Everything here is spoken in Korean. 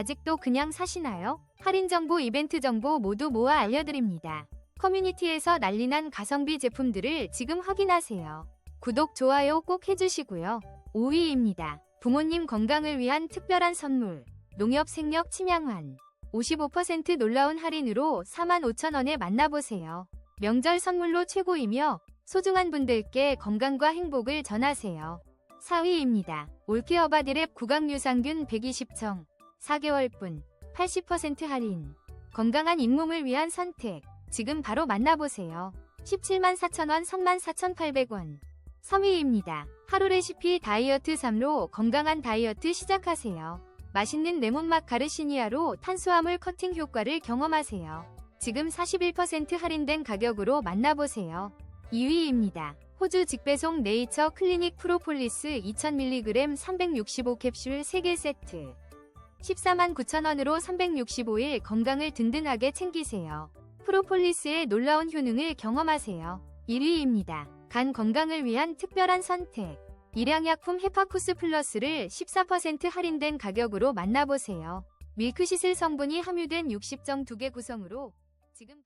아직도 그냥 사시나요? 할인 정보, 이벤트 정보 모두 모아 알려드립니다. 커뮤니티에서 난리난 가성비 제품들을 지금 확인하세요. 구독, 좋아요 꼭 해주시고요. 5위입니다. 부모님 건강을 위한 특별한 선물. 농협 생력 침양환. 55% 놀라운 할인으로 45,000원에 만나보세요. 명절 선물로 최고이며 소중한 분들께 건강과 행복을 전하세요. 4위입니다. 올케어바디랩 구강유산균 120청. 4개월분. 80% 할인. 건강한 잇몸을 위한 선택. 지금 바로 만나보세요. 17만 4천원 3만 4,800원. 3위입니다. 하루 레시피 다이어트 3로 건강한 다이어트 시작하세요. 맛있는 레몬맛 가르시니아로 탄수화물 커팅 효과를 경험하세요. 지금 41% 할인된 가격으로 만나보세요. 2위입니다. 호주 직배송 네이처 클리닉 프로폴리스 2000mg 365 캡슐 3개 세트. 14만 9천원으로 365일 건강을 든든하게 챙기세요. 프로폴리스의 놀라운 효능을 경험하세요. 1위입니다. 간 건강을 위한 특별한 선택. 일양약품 헤파쿠스 플러스를 14% 할인된 가격으로 만나보세요. 밀크시슬 성분이 함유된 60정 2개 구성으로 지금